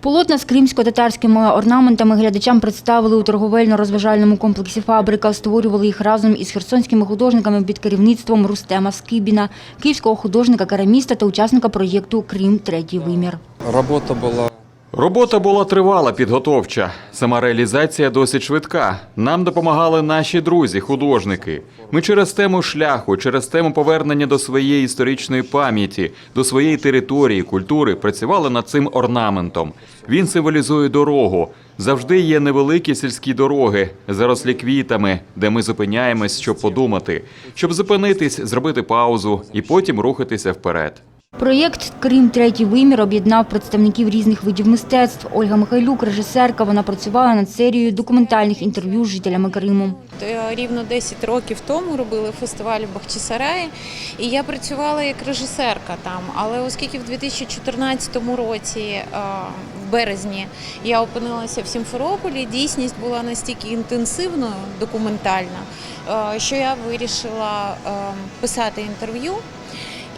Полотна з кримсько-татарськими орнаментами глядачам представили у торговельно-розважальному комплексі «Фабрика». Створювали їх разом із херсонськими художниками під керівництвом Рустема Скибіна, київського художника-кераміста та учасника проєкту «Крим. Третій вимір». Робота була Робота була тривала, підготовча. Сама реалізація досить швидка. Нам допомагали наші друзі, художники. Ми через тему шляху, через тему повернення до своєї історичної пам'яті, до своєї території, культури працювали над цим орнаментом. Він символізує дорогу. Завжди є невеликі сільські дороги, зарослі квітами, де ми зупиняємось, щоб подумати, щоб зупинитись, зробити паузу і потім рухатися вперед. Проєкт «Крим. Третій вимір» об'єднав представників різних видів мистецтв. Ольга Михайлюк, режисерка, вона працювала над серією документальних інтерв'ю з жителями Криму. Рівно 10 років тому робили фестиваль в Бахчисараї, і я працювала як режисерка там. Але оскільки в 2014 році, е, в березні, я опинилася в Сімферополі, дійсність була настільки інтенсивною, документальна, е, що я вирішила е, писати інтерв'ю.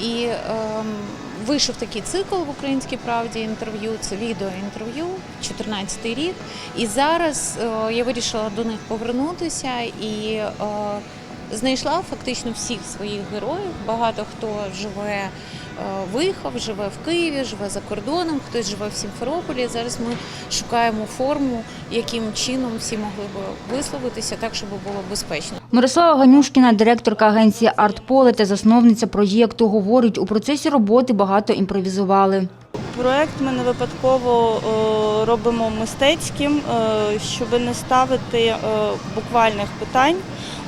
І е, вийшов такий цикл в Українській правді інтерв'ю. Це відеоінтерв'ю, 14 рік. І зараз е, я вирішила до них повернутися і е, знайшла фактично всіх своїх героїв. Багато хто живе, виїхав, живе в Києві, живе за кордоном, хтось живе в Сімферополі. Зараз ми шукаємо форму, яким чином всі могли би висловитися так, щоб було безпечно. Мирослава Ганюшкіна, директорка агенції «Артполе» та засновниця проєкту, говорить, у процесі роботи багато імпровізували. Проект ми не випадково е, робимо мистецьким, е, щоб не ставити е, буквальних питань, е,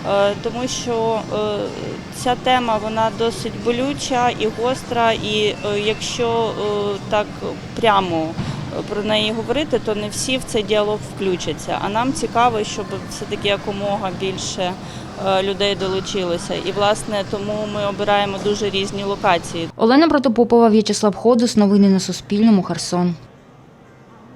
тому що е, ця тема вона досить болюча і гостра, і е, якщо е, так прямо про неї говорити, то не всі в цей діалог включаться. А нам цікаво, щоб все-таки якомога більше е, людей долучилося. І власне тому ми обираємо дуже різні локації. Олена Протопопова, В'ячеслав Ходус. Новини на Суспільному. Херсон.